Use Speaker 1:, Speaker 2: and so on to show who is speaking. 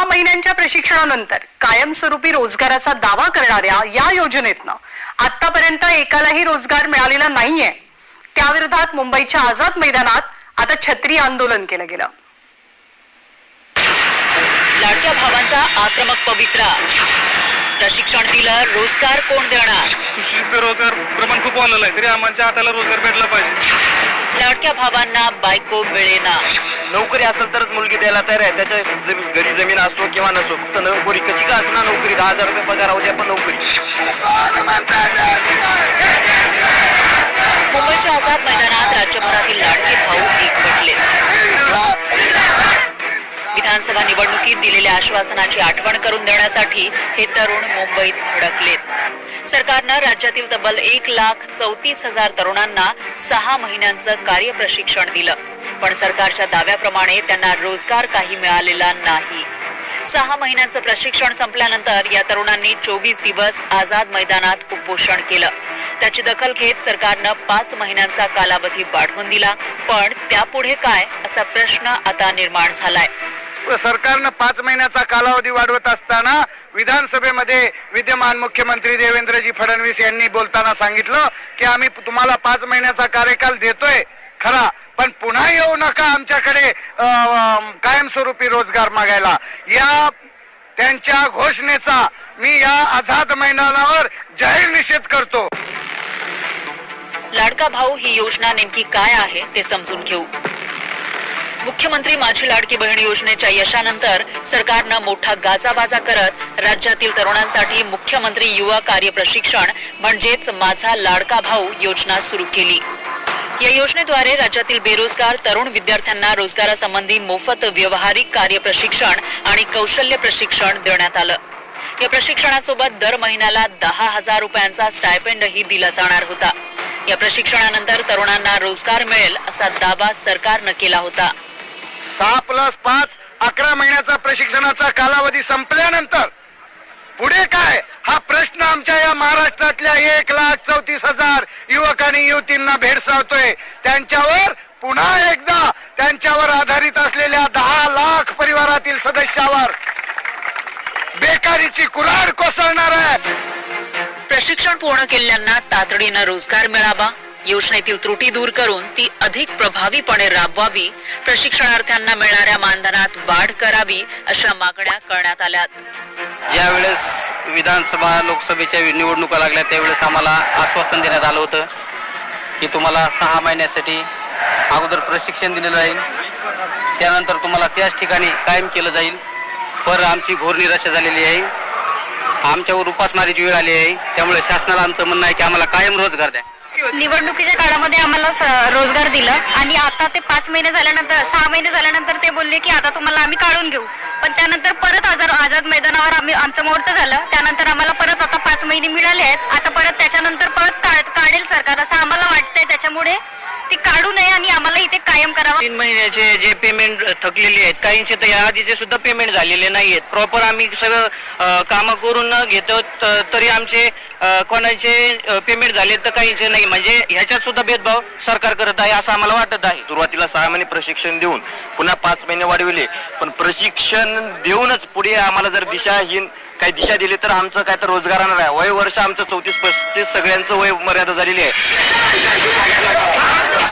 Speaker 1: सहा महिन्यांच्या प्रशिक्षणानंतर कायमस्वरूपी रोजगाराचा दावा करणाऱ्या या योजनेतनं आतापर्यंत एकालाही रोजगार मिळालेला नाहीये. त्याविरोधात मुंबईच्या आझाद मैदानात आता छत्री आंदोलन केलं गेलं.
Speaker 2: लाडक्या भावांचा आक्रमक पवित्रा प्रशिक्षण दिलं. रोजगार कोण देणार?
Speaker 3: बेरोजगार प्रमाण खूप वाढलेलं आहे. तरी आम्हाला हाताला रोजगार भेटला पाहिजे.
Speaker 2: लाडक्या भावांना बायको मिळेना.
Speaker 4: नोकरी असेल तरच मुलगी द्यायला तयार आहे. त्याच्या घरी जमीन असो किंवा नसो फक्त नोकरी. कशी का असणार नोकरी? दहा हजार रुपये पगार होत्या पण नोकरी.
Speaker 2: मुंबईच्या आझाद मैदानात राज्यभरातील लाडके भाऊ एकवटले. विधानसभा निवडणुकीत दिलेल्या आश्वासनाची आठवण करून देण्यासाठी हे तरुण मुंबईत धडकलेत सरकारनं राज्यातील तब्बल एक लाख चौतीस हजार तरुणांना सहा महिन्यांचं कार्यप्रशिक्षण दिलं. पण सरकारच्या दाव्याप्रमाणे त्यांना रोजगार काही मिळालेला नाही. सहा महिन्यांचं प्रशिक्षण संपल्यानंतर या तरुणांनी चोवीस दिवस आझाद मैदानात उपोषण केलं. त्याची दखल घेत सरकारनं पाच महिन्यांचा कालावधी वाढवून दिला. पण त्यापुढे काय असा प्रश्न आता निर्माण झालाय.
Speaker 5: सरकारनं पाच महिन्याचा कालावधी वाढवत असताना विधानसभेमध्ये विद्यमान मुख्यमंत्री देवेंद्रजी फडणवीस यांनी बोलताना सांगितलं की आम्ही तुम्हाला पाच महिन्याचा कार्यकाल देतोय खरा पण पुन्हा येऊ नका आमच्याकडे अं, कायमस्वरूपी रोजगार मागायला. या त्यांच्या घोषणेचा मी या आझाद मैदानावर जाहीर निषेध करतो.
Speaker 2: लाडका भाऊ ही योजना नेमकी काय आहे ते समजून घेऊ. मुख्यमंत्री माझी लाडकी बहीण योजनेच्या यशानंतर सरकारनं मोठा गाजाबाजा करत राज्यातील तरुणांसाठी मुख्यमंत्री युवा कार्य प्रशिक्षण म्हणजेच माझा लाडका भाऊ योजना सुरू केली. या योजनेद्वारे राज्यातील बेरोजगार तरुण विद्यार्थ्यांना रोजगारासंबंधी मोफत व्यवहारिक कार्य प्रशिक्षण आणि कौशल्य प्रशिक्षण देण्यात आलं. या प्रशिक्षणासोबत दर महिन्याला दहा हजार रुपयांचा स्टायपेंडही दिला जाणार होता. या प्रशिक्षणानंतर तरुणांना रोजगार मिळेल असा दावा सरकारनं केला होता.
Speaker 5: सहा प्लस पाच अकरा महिन्याचा प्रशिक्षणाचा कालावधी संपल्यानंतर पुढे काय? हा प्रश्न आमच्या या महाराष्ट्रातल्या एक लाख चौतीस हजार युवक आणि युवतींना भेडसावतोय. त्यांच्यावर पुन्हा एकदा त्यांच्यावर आधारित असलेल्या दहा लाख परिवारातील सदस्यावर बेकारीची कुऱ्हाड कोसळणार आहे.
Speaker 2: प्रशिक्षण पूर्ण केलेल्यांना तातडीनं रोजगार मिळावा. योजनेतील त्रुटी दूर करून ती अधिक प्रभावीपणे राबवावी प्रशिक्षणार्थ्यांना मिळणाऱ्या मानधनात वाढ करावी अशा मागण्या करण्यात आल्यात.
Speaker 4: ज्या वेळेस विधानसभा लोकसभेच्या निवडणुका लागल्या त्यावेळेस आम्हाला आश्वासन देण्यात आलं होतं की तुम्हाला सहा महिन्यासाठी अगोदर प्रशिक्षण दिलं जाईल. त्यानंतर तुम्हाला त्याच ठिकाणी कायम केलं जाईल. पर आमची घोर निराशा झालेली आहे. आमच्यावर उपासमारीची वेळ आली आहे. त्यामुळे शासनाला आमचं म्हणणं आहे की आम्हाला कायम रोजगार द्या.
Speaker 6: निवडणुकीच्या काळामध्ये आम्हाला स- रोजगार दिलं. आणि आता ते पाच महिने झाल्यानंतर सहा महिने झाल्यानंतर ते बोलले की आता तुम्हाला आम्ही काढून घेऊ. पण त्यानंतर परत आजार आझाद मैदानावर आम्ही आमचं मोर्चा झालं. त्यानंतर आम्हाला परत आता पाच महिने मिळाले आहेत. आता परत त्याच्यानंतर परत का- काढेल सरकार. असं आम्हाला वाटतंय त्याच्यामुळे ती काढू नये आणि आम्हाला इथे कायम करावं
Speaker 4: तीन महिन्याचे जे पेमेंट थकलेले आहेत काहींचे तर या आधीचे सुद्धा पेमेंट झालेले नाही आहेत प्रॉपर आम्ही सगळं कामं करून घेतो तरी आमचे कोणाचे पेमेंट झाले तर काहींचे नाही. म्हणजे ह्याच्यात सुद्धा भेदभाव सरकार करत आहे असं आम्हाला वाटत आहे. सुरुवातीला सहा महिने प्रशिक्षण देऊन पुन्हा पाच महिने वाढविले. पण प्रशिक्षण देऊनच पुढे आम्हाला जर दिशाहीन काही दिशा दिली तर आमचं काय तर रोजगार राहणार आहे. वय वर्ष आमचं चौतीस पस्तीस सगळ्यांचं वय मर्यादा झालेली आहे.